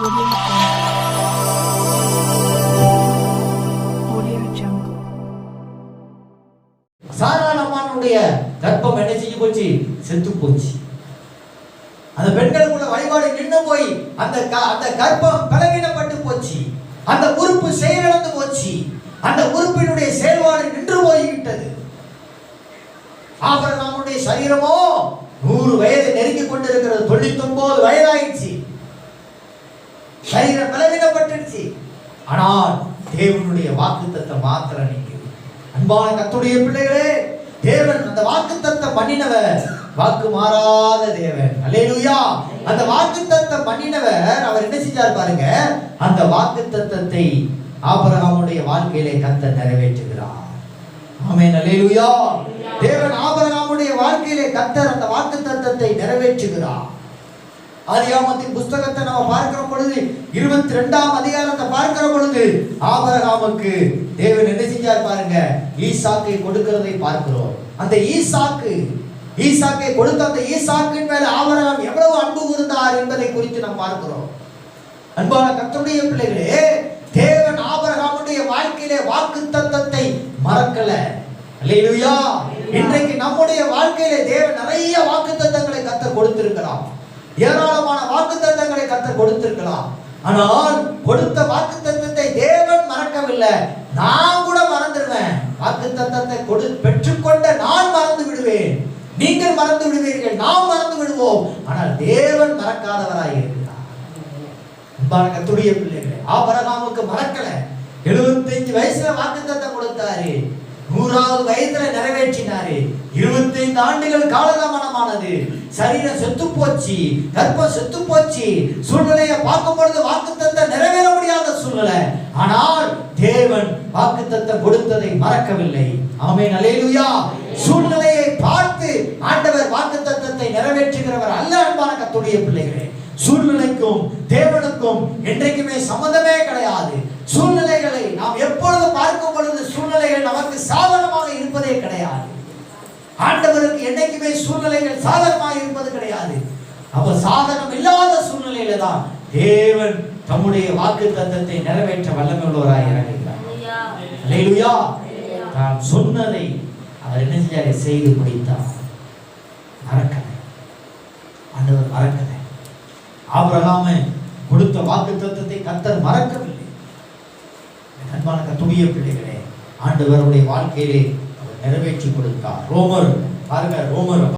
சாராளம்மானுடைய கர்ப்பம் என்ன செஞ்சு போச்சு? செத்து போச்சு. அந்த பெண்களுக்குள்ள வழிபாடு நின்று போய் அந்த அந்த கர்ப்பம் பலவீனப்பட்டு போச்சு. அந்த உறுப்பு செயலிழந்து போச்சு. அந்த உறுப்பினுடைய செயல்பாடு நின்று போய்விட்டது. ஆபரகாமுடைய சரீரமோ நூறு வயது நெருங்கி கொண்டிருக்கிறது. தொண்ணூத்தி ஒன்பது வயது சரீரம் பலவீனப்பட்டுடுச்சு ஆனால் தேவனுடைய வாக்குத்தத்தை மாத்திரம் நிற்குது அன்பான கத்துடைய பிள்ளைகளே தேவன் அந்த வாக்குத்தத்தம் பண்ணினவர். வாக்கு மாறாத தேவன். அல்லேலூயா. அந்த வாக்குத்தத்தம் பண்ணினவர் அவர் என்ன செஞ்சார் பாருங்க? அந்த வாக்குத்தத்தத்தை ஆபிரகாமுடைய வாழ்க்கையிலே கத்த நிறைவேற்றுகிறார். ஆமென். அல்லேலூயா. தேவன் ஆபிரகாமுடைய வாழ்க்கையிலே கத்தர் ஆதியாமத்தின் புஸ்தகத்தை நம்ம பார்க்கிற பொழுது இருபத்தி ரெண்டாம் அதிகாரத்தை பார்க்கிற பொழுது ஆபரகாமுக்கு தேவன் என்ன செஞ்சார் பாருங்க ஈசாக்கை கொடுக்கிறதை பார்க்கிறோம். அந்த ஈசாக்கு ஈசாக்கை கொடுத்த அந்த ஈசாக்கின் மேல ஆபரகாம் எவ்வளவு அன்பு இருந்தார் என்பதை குறித்து நாம் பார்க்கிறோம். அன்பான கர்த்தருடைய பிள்ளைகளே தேவன் ஆபரகாமுடைய வாழ்க்கையிலே வாக்கு தத்தத்தை மறக்கல இன்றைக்கு நம்முடைய வாழ்க்கையிலே தேவன் நிறைய வாக்கு தத்தங்களை கத்த கொடுத்திருக்கலாம். ஏராளமான வாக்கு தத்தங்களை கத்தர் கொடுத்திருக்கலாம். ஆனால் கொடுத்த வாக்கு தத்தத்தை தேவன் மறக்கவில்லை. நான் கூட மறந்துடுவேன். வாக்கு தத்தத்தை கொடு பெற்றுக்கொண்ட நான் மறந்து விடுவேன் நீங்கள் மறந்து விடுவீர்கள் நாம் மறந்து விடுவோம் ஆனால் தேவன் மறக்காதவராய் இருக்கிறார். அன்பான கத்துடைய பிள்ளைகளே ஆபரகாமுக்கு மறக்கல. 75 வயசுல வாக்குத்தத்தம் கொடுத்தாரு. நூறாவது வயதுல நிறைவேற்றினாரு. 25 ஆண்டுகள் காலதாமனமானது சரீரம் செத்து போச்சு கர்ப்பம் செத்து போச்சு. சூழ்நிலையை பார்க்கும் பொழுது வாக்குத்தத்தம் நிறைவேற முடியாத சூழ்நிலை. ஆனால் தேவன் வாக்குத்தத்தம் கொடுத்ததை மறக்கவில்லை. ஆமே நலேலுயா சூழ்நிலையை பார்த்து ஆண்டவர் வாக்குத்தத்தத்தை நிறைவேற்றுகிறவர் அல்ல அன்பான கத்துடைய பிள்ளைகளே. சூழ்நிலைக்கும் தேவனுக்கும் என்றைக்குமே சம்மந்தமே கிடையாது. சூழ்நிலைகளை நாம் எப்பொழுது பார்க்கும் பொழுது சூழ்நிலைகள் நமக்கு சாதனமாக இருப்பதே கிடையாது. என்னைக்குமே சூழ்நிலைகள் சாதகமாக இருப்பது கிடையாது. அப்ப சாதகம் இல்லாத சூழ்நிலையில தான் தேவன் தம்முடைய வாக்கு தத்தத்தை நிறைவேற்ற வல்லமை உள்ளவராய் இறங்குகிறார் தான் சொன்னதை அவர் என்ன செஞ்சாரு? செய்து முடித்தார். மறக்கலை. ஆண்டவர் மறக்கலை. ஆபிரகாம கொடுத்த வாக்கு தத்தத்தை கத்தர் மறக்கவில்லை. அன்பான கத்துடைய பிள்ளைகளே ஆண்டவருடைய வாழ்க்கையிலே அவர் நிறைவேற்றி கொடுத்தார். ரோமர் பாருங்க ரோமர்